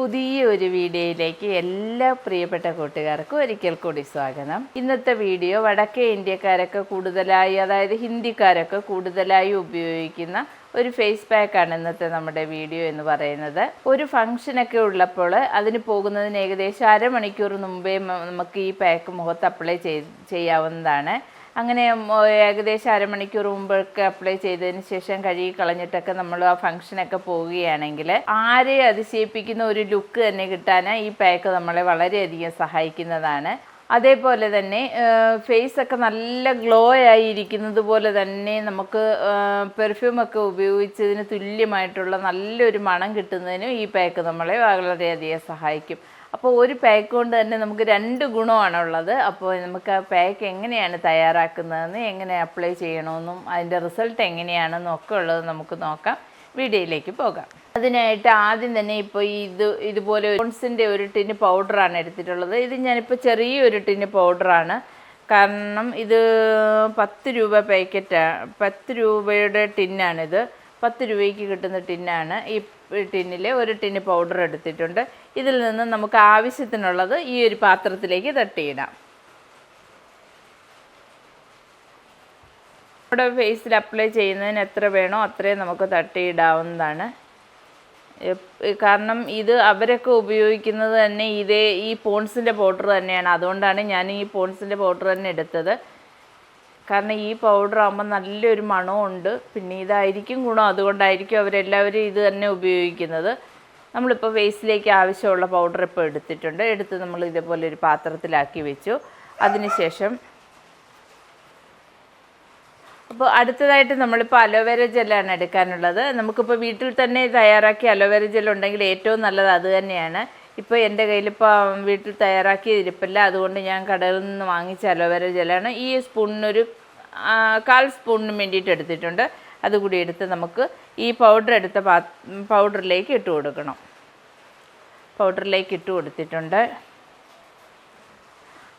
പുതിയ ഒരു വീഡിയോയിലേക്ക് എല്ലാ പ്രിയപ്പെട്ട കൂട്ടുകാർക്കും ഒരിക്കൽ കൂടി സ്വാഗതം. ഇന്നത്തെ വീഡിയോ വടക്കേ ഇന്ത്യക്കാരൊക്കെ കൂടുതലായി അതായത് ഹിന്ദിക്കാരൊക്കെ കൂടുതലായി ഉപയോഗിക്കുന്ന ഒരു ഫേസ് പാക്കാണ് ഇന്നത്തെ നമ്മുടെ വീഡിയോ എന്ന് പറയുന്നത്. ഒരു ഫംഗ്ഷനൊക്കെ ഉള്ളപ്പോൾ അതിന് പോകുന്നതിന് ഏകദേശം അരമണിക്കൂർ മുമ്പേ നമുക്ക് ഈ പാക്ക് മുഖത്ത് അപ്ലൈ ചെയ്യാവുന്നതാണ്. അങ്ങനെ ഏകദേശം അരമണിക്കൂർ മുമ്പൊക്കെ അപ്ലൈ ചെയ്തതിന് ശേഷം കഴുകി കളഞ്ഞിട്ടൊക്കെ നമ്മൾ ആ ഫംഗ്ഷനൊക്കെ പോവുകയാണെങ്കിൽ ആരെ അതിശയിപ്പിക്കുന്ന ഒരു ലുക്ക് തന്നെ കിട്ടാൻ ഈ പാക്ക് നമ്മളെ വളരെയധികം സഹായിക്കുന്നതാണ്. അതേപോലെ തന്നെ ഫേസ് ഒക്കെ നല്ല ഗ്ലോ ആയി ഇരിക്കുന്നത് പോലെ തന്നെ നമുക്ക് പെർഫ്യൂമൊക്കെ ഉപയോഗിച്ചതിന് തുല്യമായിട്ടുള്ള നല്ലൊരു മണം കിട്ടുന്നതിനും ഈ പാക്ക് നമ്മളെ വളരെയധികം സഹായിക്കും. അപ്പോൾ ഒരു പാക്ക് കൊണ്ട് തന്നെ നമുക്ക് രണ്ട് ഗുണമാണുള്ളത്. അപ്പോൾ നമുക്ക് ആ പാക്ക് എങ്ങനെയാണ് തയ്യാറാക്കുന്നതെന്ന് എങ്ങനെ അപ്ലൈ ചെയ്യണമെന്നും അതിന്റെ റിസൾട്ട് എങ്ങനെയാണെന്നും ഒക്കെ ഉള്ളത് നമുക്ക് നോക്കാം. വീഡിയോയിലേക്ക് പോകാം. അതിനായിട്ട് ആദ്യം തന്നെ ഇപ്പോൾ ഇത് ഇതുപോലെ ഓൺസിന്റെ ഒരു ടിന് പൗഡറാണ് എടുത്തിട്ടുള്ളത്. ഇത് ഞാനിപ്പോൾ ചെറിയൊരു ടിന് പൗഡറാണ് കാരണം ഇത് പത്ത് രൂപ പാക്കറ്റാണ് പത്ത് രൂപയുടെ ടിന്നാണിത് പത്ത് രൂപയ്ക്ക് കിട്ടുന്ന ടിന്നാണ് ഈ ടിന്നിൽ ഒരു ടിന് പൗഡർ എടുത്തിട്ടുണ്ട്. ഇതിൽ നിന്ന് നമുക്ക് ആവശ്യത്തിനുള്ളത് ഈ ഒരു പാത്രത്തിലേക്ക് തട്ടിയിടാം. നമ്മുടെ ഫേസിൽ അപ്ലൈ ചെയ്യുന്നതിന് എത്ര വേണോ അത്രയും നമുക്ക് തട്ടിയിടാവുന്നതാണ്. കാരണം ഇത് അവരൊക്കെ ഉപയോഗിക്കുന്നത് തന്നെ ഇതേ ഈ പോൺസിന്റെ പൗഡർ തന്നെയാണ്. അതുകൊണ്ടാണ് ഞാൻ ഈ പോൺസിന്റെ പൗഡർ തന്നെ എടുത്തത്. കാരണം ഈ പൗഡർ ആകുമ്പോൾ നല്ലൊരു മണമുണ്ട് പിന്നെ ഇതായിരിക്കും ഗുണം. അതുകൊണ്ടായിരിക്കും അവരെല്ലാവരും ഇത് തന്നെ ഉപയോഗിക്കുന്നത്. നമ്മളിപ്പോൾ ഫേസിലേക്ക് ആവശ്യമുള്ള പൗഡർ ഇപ്പോൾ എടുത്തിട്ടുണ്ട്. എടുത്ത് നമ്മൾ ഇതേപോലെ ഒരു പാത്രത്തിലാക്കി വെച്ചു. അതിനുശേഷം അപ്പോൾ അടുത്തതായിട്ട് നമ്മളിപ്പോൾ അലോവേര ജെല്ലാണ് എടുക്കാനുള്ളത്. നമുക്കിപ്പോൾ വീട്ടിൽ തന്നെ തയ്യാറാക്കിയ അലോവേര ജെൽ ഉണ്ടെങ്കിൽ ഏറ്റവും നല്ലത് അത് തന്നെയാണ്. ഇപ്പോൾ എന്റെ കയ്യിലിപ്പോൾ വീട്ടിൽ തയ്യാറാക്കിയ ഇരിപ്പില്ല. അതുകൊണ്ട് ഞാൻ കടയിൽ നിന്ന് വാങ്ങിച്ച അലോവേര ജെല്ലാണ്. ഈ സ്പൂണിനൊരു കാൽ സ്പൂണിന് വേണ്ടിയിട്ട് എടുത്തിട്ടുണ്ട്. അതുകൂടി എടുത്ത് നമുക്ക് ഈ പൗഡർ എടുത്ത പൗഡറിലേക്ക് ഇട്ട് കൊടുക്കണം. പൗഡറിലേക്ക് ഇട്ട് കൊടുത്തിട്ടുണ്ട്.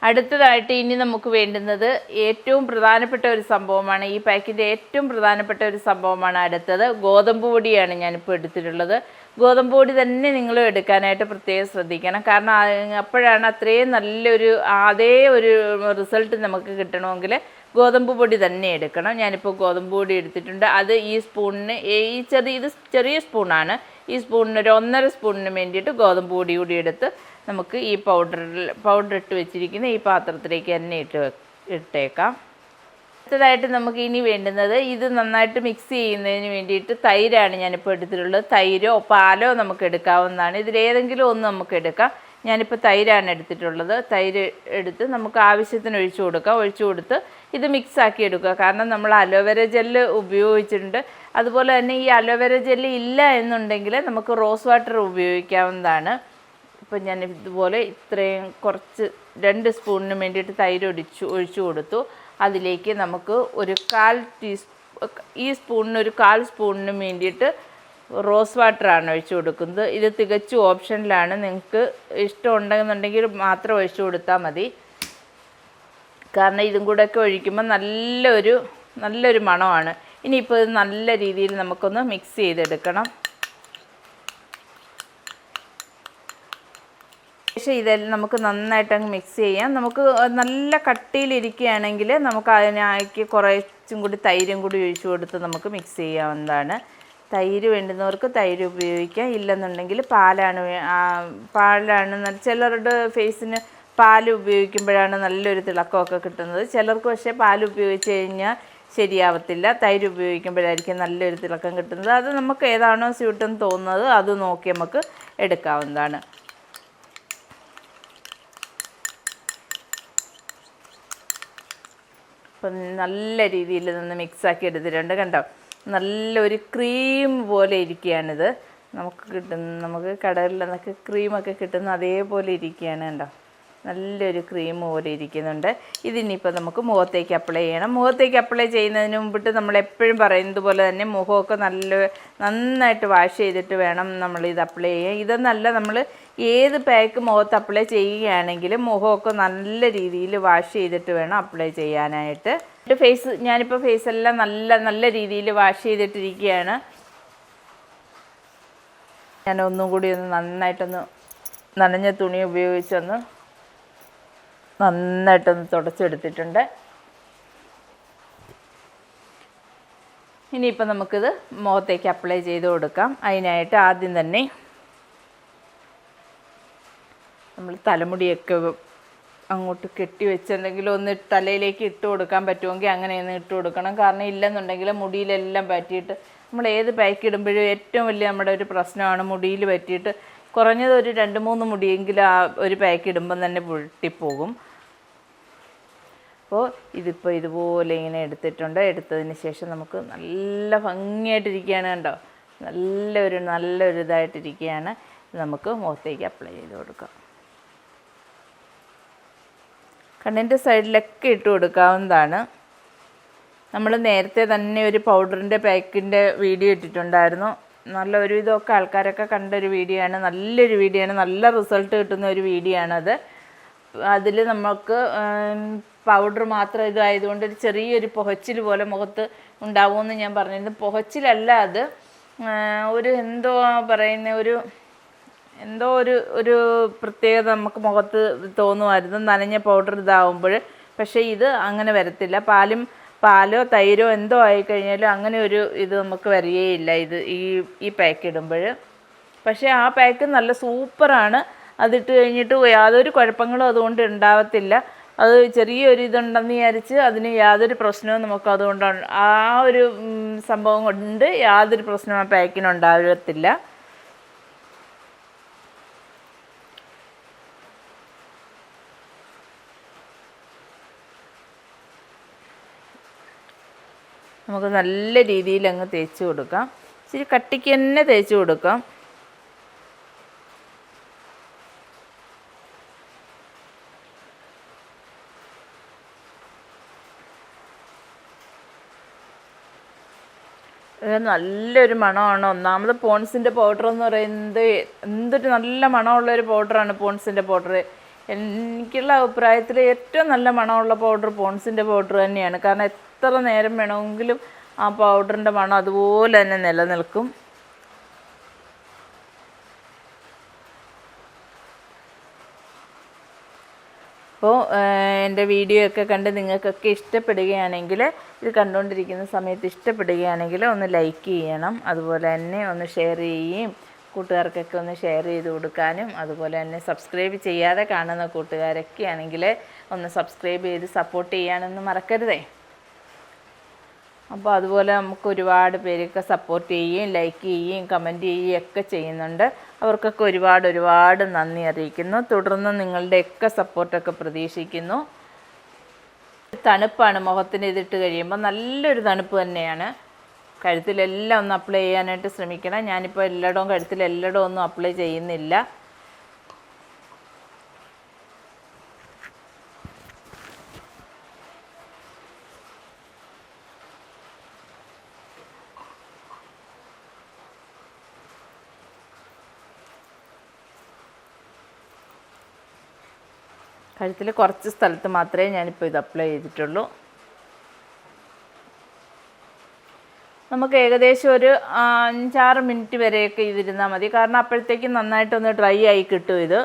അടുത്തതായിട്ട് ഇനി നമുക്ക് വേണ്ടുന്നത് ഏറ്റവും പ്രധാനപ്പെട്ട ഒരു സംഭവമാണ്. ഈ പാക്കിന്റെ ഏറ്റവും പ്രധാനപ്പെട്ട ഒരു സംഭവമാണ് അടുത്തത്. ഗോതമ്പ് പൊടിയാണ് ഞാനിപ്പോൾ എടുത്തിട്ടുള്ളത്. ഗോതമ്പ് പൊടി തന്നെ നിങ്ങൾ എടുക്കാനായിട്ട് പ്രത്യേകം ശ്രദ്ധിക്കണം. കാരണം അപ്പോഴാണ് അത്രയും നല്ലൊരു അതേ ഒരു റിസൾട്ട് നമുക്ക് കിട്ടണമെങ്കിൽ ഗോതമ്പ് പൊടി തന്നെ എടുക്കണം. ഞാനിപ്പോൾ ഗോതമ്പ് പൊടി എടുത്തിട്ടുണ്ട്. അത് ഈ സ്പൂണിന് ഈ ചെറിയ ഇത് ചെറിയ സ്പൂണാണ്. ഈ സ്പൂണിന് ഒരു ഒന്നര സ്പൂണിന് വേണ്ടിയിട്ട് ഗോതമ്പ് പൊടി കൂടി എടുത്ത് നമുക്ക് ഈ പൗഡറിൽ പൗഡർ ഇട്ട് വെച്ചിരിക്കുന്ന ഈ പാത്രത്തിലേക്ക് തന്നെ ഇട്ട് ഇട്ടേക്കാം. അടുത്തതായിട്ട് നമുക്ക് ഇനി വേണ്ടുന്നത് ഇത് നന്നായിട്ട് മിക്സ് ചെയ്യുന്നതിന് വേണ്ടിയിട്ട് തൈരാണ് ഞാനിപ്പോൾ എടുത്തിട്ടുള്ളത്. തൈരോ പാലോ നമുക്ക് എടുക്കാവുന്നതാണ്. ഇതിലേതെങ്കിലും ഒന്ന് നമുക്ക് എടുക്കാം. ഞാനിപ്പോൾ തൈരാണ് എടുത്തിട്ടുള്ളത്. തൈര് എടുത്ത് നമുക്ക് ആവശ്യത്തിന് ഒഴിച്ചു കൊടുക്കാം. ഒഴിച്ചു കൊടുത്ത് ഇത് മിക്സ് ആക്കി എടുക്കുക കാരണം നമ്മൾ അലോവേര ജെല്ല് ഉപയോഗിച്ചിട്ടുണ്ട്. അതുപോലെ തന്നെ ഈ അലോവേര ജെല്ല് ഇല്ല എന്നുണ്ടെങ്കിൽ നമുക്ക് റോസ് വാട്ടർ ഉപയോഗിക്കാവുന്നതാണ്. ഇപ്പം ഞാൻ ഇതുപോലെ ഇത്രയും കുറച്ച് രണ്ട് സ്പൂണിന് വേണ്ടിയിട്ട് തൈര് ഒടിച്ചു ഒഴിച്ചു കൊടുത്തു. അതിലേക്ക് നമുക്ക് ഒരു കാൽ ടീസ്പൂ ഈ സ്പൂണിന് ഒരു കാൽ സ്പൂണിന് വേണ്ടിയിട്ട് റോസ് വാട്ടറാണ് ഒഴിച്ചു കൊടുക്കുന്നത്. ഇത് തികച്ചും ഓപ്ഷനിലാണ്. നിങ്ങൾക്ക് ഇഷ്ടം ഉണ്ടെന്നുണ്ടെങ്കിൽ മാത്രം ഒഴിച്ചു കൊടുത്താൽ മതി. കാരണം ഇതും കൂടെ ഒക്കെ ഒഴിക്കുമ്പോൾ നല്ലൊരു നല്ലൊരു മണമാണ്. ഇനിയിപ്പോൾ ഇത് നല്ല രീതിയിൽ നമുക്കൊന്ന് മിക്സ് ചെയ്തെടുക്കണം. ശേഷം ഇതെല്ലാം നമുക്ക് നന്നായിട്ട് അങ്ങ് മിക്സ് ചെയ്യാം. നമുക്ക് നല്ല കട്ടിയിലിരിക്കുകയാണെങ്കിൽ നമുക്ക് അതിനാക്കി കുറച്ചും കൂടി തൈരും കൂടി ഒഴിച്ചു കൊടുത്ത് നമുക്ക് മിക്സ് ചെയ്യാവുന്നതാണ്. തൈര് വേണ്ടുന്നവർക്ക് തൈര് ഉപയോഗിക്കാം. ഇല്ലെന്നുണ്ടെങ്കിൽ പാലാണ് പാലാണ് ചിലരുടെ ഫേസിന് പാൽ ഉപയോഗിക്കുമ്പോഴാണ് നല്ലൊരു തിളക്കമൊക്കെ കിട്ടുന്നത്. ചിലർക്ക് പക്ഷേ പാൽ ഉപയോഗിച്ച് കഴിഞ്ഞാൽ ശരിയാവത്തില്ല. തൈര് ഉപയോഗിക്കുമ്പോഴായിരിക്കും നല്ലൊരു തിളക്കം കിട്ടുന്നത്. അത് നമുക്ക് ഏതാണോ സ്യൂട്ടെന്ന് തോന്നുന്നത് അത് നോക്കി നമുക്ക് എടുക്കാവുന്നതാണ്. അപ്പം നല്ല രീതിയിൽ നിന്ന് മിക്സാക്കി എടുത്തിട്ടുണ്ട് കണ്ടോ? നല്ലൊരു ക്രീം പോലെ ഇരിക്കുകയാണിത്. നമുക്ക് കിട്ടുന്ന നമുക്ക് കടകളിൽ നിന്നൊക്കെ ക്രീമൊക്കെ കിട്ടുന്ന അതേപോലെ ഇരിക്കുകയാണ് കണ്ടോ? നല്ലൊരു ക്രീം പോലെ ഇരിക്കുന്നുണ്ട്. ഇതിനിപ്പോൾ നമുക്ക് മുഖത്തേക്ക് അപ്ലൈ ചെയ്യണം. മുഖത്തേക്ക് അപ്ലൈ ചെയ്യുന്നതിന് മുമ്പിട്ട് നമ്മൾ എപ്പോഴും പറയുന്നത് പോലെ തന്നെ മുഖമൊക്കെ നല്ല നന്നായിട്ട് വാഷ് ചെയ്തിട്ട് വേണം നമ്മൾ ഇത് അപ്ലൈ ചെയ്യാൻ. ഇതെന്നല്ല നമ്മൾ ഏത് പാക്ക് മുഖത്ത് അപ്ലൈ ചെയ്യുകയാണെങ്കിലും മുഖമൊക്കെ നല്ല രീതിയിൽ വാഷ് ചെയ്തിട്ട് വേണം അപ്ലൈ ചെയ്യാനായിട്ട്. എന്റെ ഫേസ് ഞാനിപ്പോൾ ഫേസ് എല്ലാം നല്ല നല്ല രീതിയിൽ വാഷ് ചെയ്തിട്ടിരിക്കുകയാണ്. ഞാൻ ഒന്നും കൂടി ഒന്ന് നന്നായിട്ടൊന്ന് നനഞ്ഞ തുണി ഉപയോഗിച്ചൊന്ന് നന്നായിട്ടൊന്ന് തുടച്ചെടുത്തിട്ടുണ്ട്. ഇനിയിപ്പോൾ നമുക്കിത് മുഖത്തേക്ക് അപ്ലൈ ചെയ്ത് കൊടുക്കാം. അതിനായിട്ട് ആദ്യം തന്നെ നമ്മൾ തലമുടിയൊക്കെ അങ്ങോട്ട് കെട്ടി എന്തെങ്കിലും ഒന്ന് തലയിലേക്ക് ഇട്ട് കൊടുക്കാൻ പറ്റുമെങ്കിൽ അങ്ങനെ ഒന്ന് ഇട്ട് കൊടുക്കണം. കാരണം ഇല്ലെന്നുണ്ടെങ്കിൽ മുടിയിലെല്ലാം പറ്റിയിട്ട് നമ്മൾ ഏത് പാക്ക് ഇടുമ്പോഴും ഏറ്റവും വലിയ നമ്മുടെ ഒരു പ്രശ്നമാണ് മുടിയിൽ പറ്റിയിട്ട് കുറഞ്ഞത് ഒരു രണ്ട് മൂന്ന് മുടിയെങ്കിലും ആ ഒരു പാക്ക് ഇടുമ്പം തന്നെ പൊട്ടിപ്പോകും. അപ്പോൾ ഇതിപ്പോൾ ഇതുപോലെ ഇങ്ങനെ എടുത്തിട്ടുണ്ട്. എടുത്തതിന് ശേഷം നമുക്ക് നല്ല ഭംഗിയായിട്ടിരിക്കുകയാണ് കണ്ടോ? നല്ലൊരു നല്ലൊരു ഇതായിട്ടിരിക്കുകയാണ്. ഇത് നമുക്ക് മുഖത്തേക്ക് അപ്ലൈ ചെയ്ത് കൊടുക്കാം. കണ്ണിന്റെ സൈഡിലൊക്കെ ഇട്ട് കൊടുക്കാവുന്നതാണ്. നമ്മൾ നേരത്തെ തന്നെ ഒരു പൗഡറിന്റെ പാക്കിന്റെ വീഡിയോ ഇട്ടിട്ടുണ്ടായിരുന്നു. നല്ല ഒരു ഇതൊക്കെ ആൾക്കാരൊക്കെ കണ്ട ഒരു വീഡിയോ ആണ്. നല്ലൊരു വീഡിയോ ആണ്. നല്ല റിസൾട്ട് കിട്ടുന്ന ഒരു വീഡിയോ ആണത്. അതിൽ നമുക്ക് പൗഡർ മാത്രം ഇതായതുകൊണ്ട് ഒരു ചെറിയൊരു പുകച്ചിൽ പോലെ മുഖത്ത് ഉണ്ടാവുമെന്ന് ഞാൻ പറഞ്ഞിരുന്നു. പുകച്ചിലല്ല അത് ഒരു എന്തോ പറയുന്ന ഒരു എന്തോ ഒരു ഒരു പ്രത്യേകത നമുക്ക് മുഖത്ത് തോന്നുമായിരുന്നു. നനഞ്ഞ പൗഡർ ഇതാവുമ്പോൾ. പക്ഷേ ഇത് അങ്ങനെ വരത്തില്ല. പാലും പാലോ തൈരോ എന്തോ ആയിക്കഴിഞ്ഞാലും അങ്ങനെ ഒരു ഇത് നമുക്ക് വരികയില്ല ഇത് ഈ ഈ പാക്ക് ഇടുമ്പോൾ. പക്ഷേ ആ പാക്ക് നല്ല സൂപ്പറാണ്. അതിട്ട് കഴിഞ്ഞിട്ട് യാതൊരു കുഴപ്പങ്ങളും അതുകൊണ്ട് ഉണ്ടാവത്തില്ല. അത് ചെറിയൊരു ഇതുണ്ടെന്ന് വിചാരിച്ച് അതിന് യാതൊരു പ്രശ്നവും നമുക്ക് അതുകൊണ്ട് ആ ഒരു സംഭവം കൊണ്ട് യാതൊരു പ്രശ്നവും ആ പാക്കിന് ഉണ്ടാകത്തില്ല നമുക്ക് നല്ല രീതിയിൽ അങ്ങ് തേച്ച് കൊടുക്കാം. ഇച്ചിരി കട്ടിക്ക് തന്നെ തേച്ച് കൊടുക്കാം. നല്ലൊരു മണമാണ്. ഒന്നാമത് പോൺസിന്റെ പൗഡർ എന്ന് പറയുന്നത് എന്തൊരു നല്ല മണമുള്ള ഒരു പൗഡറാണ് പോൺസിന്റെ പൗഡർ എനിക്കുള്ള അഭിപ്രായത്തിൽ ഏറ്റവും നല്ല മണമുള്ള പൗഡർ പോൺസിന്റെ പൗഡർ തന്നെയാണ്. കാരണം എത്ര നേരം വേണമെങ്കിലും ആ പൗഡറിന്റെ മണം അതുപോലെ തന്നെ നിലനിൽക്കും. അപ്പോൾ എന്റെ വീഡിയോ ഒക്കെ കണ്ട് നിങ്ങൾക്കൊക്കെ ഇഷ്ടപ്പെടുകയാണെങ്കിൽ ഇത് കണ്ടുകൊണ്ടിരിക്കുന്ന സമയത്ത് ഇഷ്ടപ്പെടുകയാണെങ്കിൽ ഒന്ന് ലൈക്ക് ചെയ്യണം. അതുപോലെ തന്നെ ഒന്ന് ഷെയർ ചെയ്യുകയും കൂട്ടുകാർക്കൊക്കെ ഒന്ന് ഷെയർ ചെയ്ത് കൊടുക്കാനും അതുപോലെ തന്നെ സബ്സ്ക്രൈബ് ചെയ്യാതെ കാണുന്ന കൂട്ടുകാരൊക്കെ ആണെങ്കിൽ ഒന്ന് സബ്സ്ക്രൈബ് ചെയ്ത് സപ്പോർട്ട് ചെയ്യാനൊന്നും മറക്കരുതേ. അപ്പോൾ അതുപോലെ നമുക്ക് ഒരുപാട് പേരൊക്കെ സപ്പോർട്ട് ചെയ്യുകയും ലൈക്ക് ചെയ്യുകയും കമന്റ് ചെയ്യുകയും ഒക്കെ ചെയ്യുന്നുണ്ട്. അവർക്കൊക്കെ ഒരുപാട് ഒരുപാട് നന്ദി അറിയിക്കുന്നു. തുടർന്ന് നിങ്ങളുടെയൊക്കെ സപ്പോർട്ടൊക്കെ പ്രതീക്ഷിക്കുന്നു. തണുപ്പാണ്. മുഖത്തിന് ഇതിട്ട് കഴിയുമ്പോൾ നല്ലൊരു തണുപ്പ് തന്നെയാണ്. കഴുത്തിലെല്ലാം ഒന്ന് അപ്ലൈ ചെയ്യാനായിട്ട് ശ്രമിക്കണം. ഞാനിപ്പോൾ എല്ലായിടവും കഴുത്തിലെല്ലായിടവും ഒന്നും അപ്ലൈ ചെയ്യുന്നില്ല. കഴുത്തിൽ കുറച്ച് സ്ഥലത്ത് മാത്രമേ ഞാനിപ്പോൾ ഇത് അപ്ലൈ ചെയ്തിട്ടുള്ളൂ. നമുക്ക് ഏകദേശം ഒരു അഞ്ചാറ് മിനിറ്റ് വരെയൊക്കെ ഇതിരുന്നാൽ മതി. കാരണം അപ്പോഴത്തേക്കും നന്നായിട്ടൊന്ന് ഡ്രൈ ആയി കിട്ടും ഇത്.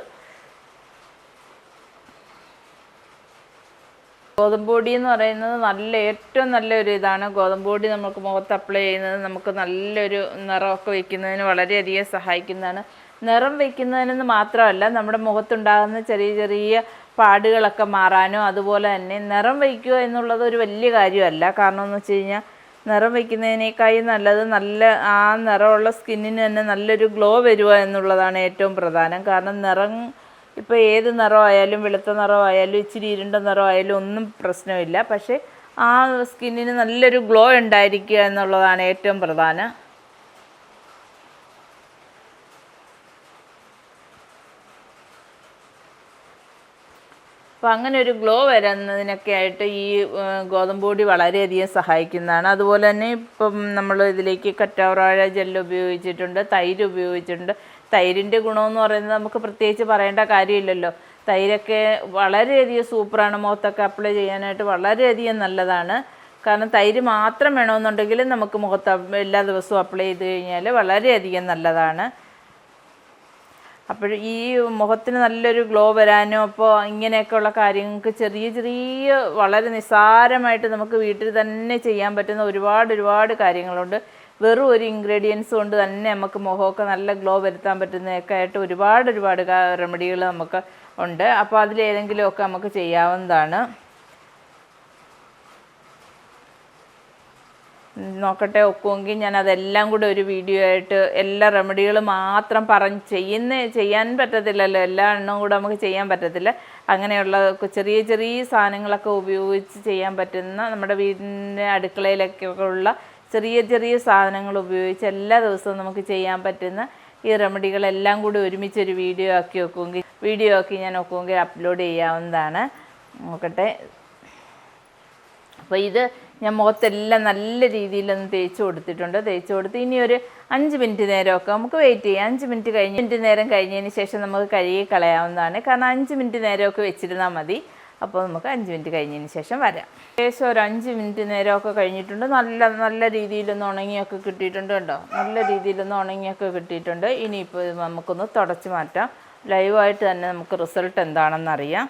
ഗോതമ്പൊടി എന്ന് പറയുന്നത് നല്ല ഏറ്റവും നല്ലൊരു ഇതാണ്. ഗോതമ്പൊടി നമുക്ക് മുഖത്ത് അപ്ലൈ ചെയ്യുന്നത് നമുക്ക് നല്ലൊരു നിറമൊക്കെ വയ്ക്കുന്നതിന് വളരെയധികം സഹായിക്കുന്നതാണ്. നിറം വയ്ക്കുന്നതിനെന്ന് മാത്രമല്ല നമ്മുടെ മുഖത്തുണ്ടാകുന്ന ചെറിയ ചെറിയ പാടുകളൊക്കെ മാറാനോ അതുപോലെ തന്നെ നിറം വയ്ക്കുക എന്നുള്ളത് ഒരു വലിയ കാര്യമല്ല. കാരണം എന്ന് വെച്ച് കഴിഞ്ഞാൽ നിറം വയ്ക്കുന്നതിനേക്കായി നല്ലത് നല്ല ആ നിറമുള്ള സ്കിന്നിന് തന്നെ നല്ലൊരു ഗ്ലോ വരിക എന്നുള്ളതാണ് ഏറ്റവും പ്രധാനം. കാരണം നിറം ഇപ്പോൾ ഏത് നിറമായാലും വെളുത്ത നിറമായാലും ഇച്ചിരി ഇരുണ്ട നിറമായാലും ഒന്നും പ്രശ്നമില്ല. പക്ഷേ ആ സ്കിന്നിന് നല്ലൊരു ഗ്ലോ ഉണ്ടായിരിക്കുക എന്നുള്ളതാണ് ഏറ്റവും പ്രധാനം. അപ്പോൾ അങ്ങനെ ഒരു ഗ്ലോ വരുന്നതിനൊക്കെ ആയിട്ട് ഈ ഏഹ്, ഗോതമ്പ് പൊടി വളരെയധികം സഹായിക്കുന്നതാണ്. അതുപോലെ തന്നെ ഇപ്പം നമ്മൾ ഇതിലേക്ക് കറ്റാവറാഴ ജെല്ല് ഉപയോഗിച്ചിട്ടുണ്ട് തൈര് ഉപയോഗിച്ചിട്ടുണ്ട്. തൈരിന്റെ ഗുണമെന്ന് പറയുന്നത് നമുക്ക് പ്രത്യേകിച്ച് പറയേണ്ട കാര്യമില്ലല്ലോ. തൈരൊക്കെ വളരെയധികം സൂപ്പറാണ്. മുഖത്തൊക്കെ അപ്ലൈ ചെയ്യാനായിട്ട് വളരെയധികം നല്ലതാണ്. കാരണം തൈര് മാത്രം വേണമെന്നുണ്ടെങ്കിൽ നമുക്ക് മുഖത്ത് എല്ലാ ദിവസവും അപ്ലൈ ചെയ്ത് കഴിഞ്ഞാൽ വളരെയധികം നല്ലതാണ്. അപ്പോൾ ഈ മുഖത്തിന് നല്ലൊരു ഗ്ലോ വരാനും അപ്പോൾ ഇങ്ങനെയൊക്കെയുള്ള കാര്യങ്ങൾക്ക് ചെറിയ ചെറിയ വളരെ നിസ്സാരമായിട്ട് നമുക്ക് വീട്ടിൽ തന്നെ ചെയ്യാൻ പറ്റുന്ന ഒരുപാട് ഒരുപാട് കാര്യങ്ങളുണ്ട്. വെറും ഒരു ഇൻഗ്രീഡിയൻസ് കൊണ്ട് തന്നെ നമുക്ക് മുഖമൊക്കെ നല്ല ഗ്ലോ വരുത്താൻ പറ്റുന്നതൊക്കെ ആയിട്ട് ഒരുപാട് ഒരുപാട് റെമഡികൾ നമുക്ക് ഉണ്ട്. അപ്പോൾ അതിലേതെങ്കിലുമൊക്കെ നമുക്ക് ചെയ്യാവുന്നതാണ്. നോക്കട്ടെ ഒക്കുമെങ്കിൽ ഞാൻ അതെല്ലാം കൂടെ ഒരു വീഡിയോ ആയിട്ട് എല്ലാ റെമഡികളും മാത്രം പറഞ്ഞ് ചെയ്യുന്ന ചെയ്യാൻ പറ്റത്തില്ലല്ലോ. എല്ലാ എണ്ണവും കൂടെ നമുക്ക് ചെയ്യാൻ പറ്റത്തില്ല. അങ്ങനെയുള്ള ചെറിയ ചെറിയ സാധനങ്ങളൊക്കെ ഉപയോഗിച്ച് ചെയ്യാൻ പറ്റുന്ന നമ്മുടെ വീടിന്റെ അടുക്കളയിലൊക്കെ ഉള്ള ചെറിയ ചെറിയ സാധനങ്ങൾ ഉപയോഗിച്ച് എല്ലാ ദിവസവും നമുക്ക് ചെയ്യാൻ പറ്റുന്ന ഈ റെമഡികളെല്ലാം കൂടി ഒരുമിച്ച് ഒരു വീഡിയോ ആക്കി വെക്കുമെങ്കിൽ വീഡിയോ ആക്കി ഞാൻ നോക്കുമെങ്കിൽ അപ്ലോഡ് ചെയ്യാവുന്നതാണ്. നോക്കട്ടെ. അപ്പോൾ ഇത് ഞാൻ മുഖത്തെല്ലാം നല്ല രീതിയിലൊന്ന് തേച്ച് കൊടുത്തിട്ടുണ്ട്. തേച്ച് കൊടുത്ത് ഇനി ഒരു അഞ്ച് മിനിറ്റ് നേരമൊക്കെ നമുക്ക് വെയിറ്റ് ചെയ്യാം. അഞ്ച് മിനിറ്റ് കഴിഞ്ഞ് മിനിറ്റ് നേരം കഴിഞ്ഞതിന് ശേഷം നമുക്ക് കഴുകി കളയാവുന്നതാണ്. കാരണം അഞ്ച് മിനിറ്റ് നേരമൊക്കെ വെച്ചിരുന്നാൽ മതി. അപ്പോൾ നമുക്ക് അഞ്ച് മിനിറ്റ് കഴിഞ്ഞതിന് ശേഷം വരാം. ഏകദേശം ഒരു അഞ്ച് മിനിറ്റ് നേരമൊക്കെ കഴിഞ്ഞിട്ടുണ്ട്. നല്ല നല്ല രീതിയിലൊന്ന് ഉണങ്ങിയൊക്കെ കിട്ടിയിട്ടുണ്ട് കേട്ടോ. നല്ല രീതിയിലൊന്ന് ഉണങ്ങിയൊക്കെ കിട്ടിയിട്ടുണ്ട്. ഇനിയിപ്പോൾ നമുക്കൊന്ന് തുടച്ച് മാറ്റാം. ലൈവായിട്ട് തന്നെ നമുക്ക് റിസൾട്ട് എന്താണെന്ന് അറിയാം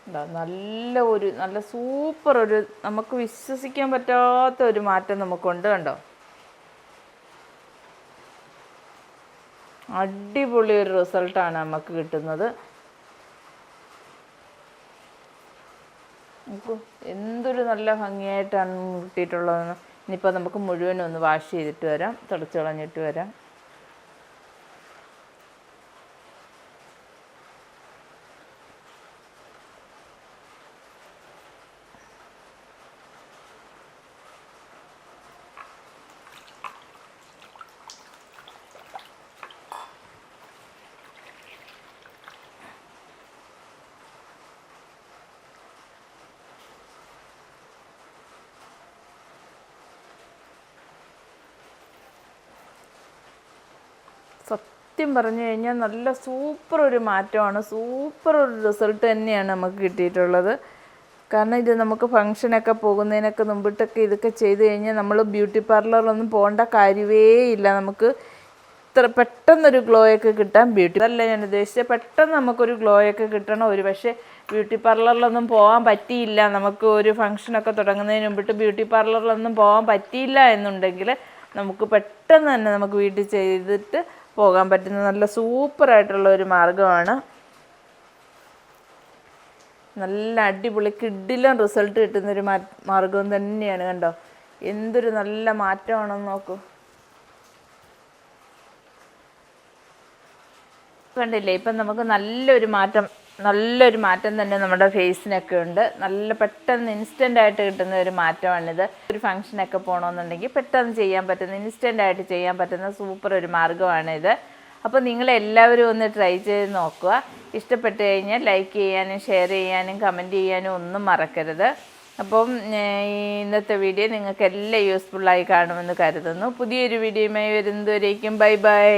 എന്താ നല്ല ഒരു നല്ല സൂപ്പർ ഒരു നമുക്ക് വിശ്വസിക്കാൻ പറ്റാത്ത ഒരു മാറ്റം നമുക്കുണ്ട് കണ്ടോ? അടിപൊളി ഒരു റിസൾട്ടാണ് നമുക്ക് കിട്ടുന്നത്. എന്തൊരു നല്ല ഭംഗിയായിട്ടാണ് കിട്ടിയിട്ടുള്ളതെന്ന് ഇനിയിപ്പോൾ നമുക്ക് മുഴുവനും ഒന്ന് വാഷ് ചെയ്തിട്ട് വരാം തുടച്ച് കളഞ്ഞിട്ട് വരാം. സത്യം പറഞ്ഞു കഴിഞ്ഞാൽ നല്ല സൂപ്പർ ഒരു മാറ്റമാണ്. സൂപ്പർ ഒരു റിസൾട്ട് തന്നെയാണ് നമുക്ക് കിട്ടിയിട്ടുള്ളത്. കാരണം ഇത് നമുക്ക് ഫങ്ഷനൊക്കെ പോകുന്നതിനൊക്കെ മുമ്പിട്ടൊക്കെ ഇതൊക്കെ ചെയ്ത് കഴിഞ്ഞാൽ നമ്മൾ ബ്യൂട്ടി പാർലറിലൊന്നും പോകേണ്ട കാര്യമേ ഇല്ല. നമുക്ക് ഇത്ര പെട്ടെന്നൊരു ഗ്ലോ ഒക്കെ കിട്ടാൻ ബ്യൂട്ടി അതല്ല ഞാൻ ഉദ്ദേശിച്ചത് പെട്ടെന്ന് നമുക്കൊരു ഗ്ലോ ഒക്കെ കിട്ടണം. ഒരു പക്ഷേ ബ്യൂട്ടി പാർലറിലൊന്നും പോകാൻ പറ്റിയില്ല. നമുക്ക് ഒരു ഫംഗ്ഷനൊക്കെ തുടങ്ങുന്നതിന് മുമ്പിട്ട് ബ്യൂട്ടി പാർലറിലൊന്നും പോകാൻ പറ്റിയില്ല എന്നുണ്ടെങ്കിൽ നമുക്ക് പെട്ടെന്ന് തന്നെ നമുക്ക് വീട്ടിൽ ചെയ്തിട്ട് പോകാൻ പറ്റുന്ന നല്ല സൂപ്പറായിട്ടുള്ള ഒരു മാർഗമാണ്. നല്ല അടിപൊളി കിഡിലും റിസൾട്ട് കിട്ടുന്നൊരു മാർഗം തന്നെയാണ് കണ്ടോ. എന്തൊരു നല്ല മാറ്റമാണെന്ന് നോക്കൂ. കണ്ടില്ലേ ഇപ്പം നമുക്ക് നല്ലൊരു മാറ്റം നല്ലൊരു മാറ്റം തന്നെ നമ്മുടെ ഫേസിനൊക്കെ ഉണ്ട്. നല്ല പെട്ടെന്ന് ഇൻസ്റ്റന്റ് ആയിട്ട് കിട്ടുന്ന ഒരു മാറ്റമാണിത്. ഒരു ഫംഗ്ഷനൊക്കെ പോകണമെന്നുണ്ടെങ്കിൽ പെട്ടെന്ന് ചെയ്യാൻ പറ്റുന്ന ഇൻസ്റ്റന്റ് ആയിട്ട് ചെയ്യാൻ പറ്റുന്ന സൂപ്പർ ഒരു മാർഗമാണിത്. അപ്പോൾ നിങ്ങളെല്ലാവരും ഒന്ന് ട്രൈ ചെയ്ത് നോക്കുക. ഇഷ്ടപ്പെട്ട് കഴിഞ്ഞാൽ ലൈക്ക് ചെയ്യാനും ഷെയർ ചെയ്യാനും കമന്റ് ചെയ്യാനും ഒന്നും മറക്കരുത്. അപ്പം ഇന്നത്തെ വീഡിയോ നിങ്ങൾക്ക് എല്ലാം യൂസ്ഫുള്ളായി കാണുമെന്ന് കരുതുന്നു. പുതിയൊരു വീഡിയോയുമായി വരുന്നതുവരേക്കും. Bye bye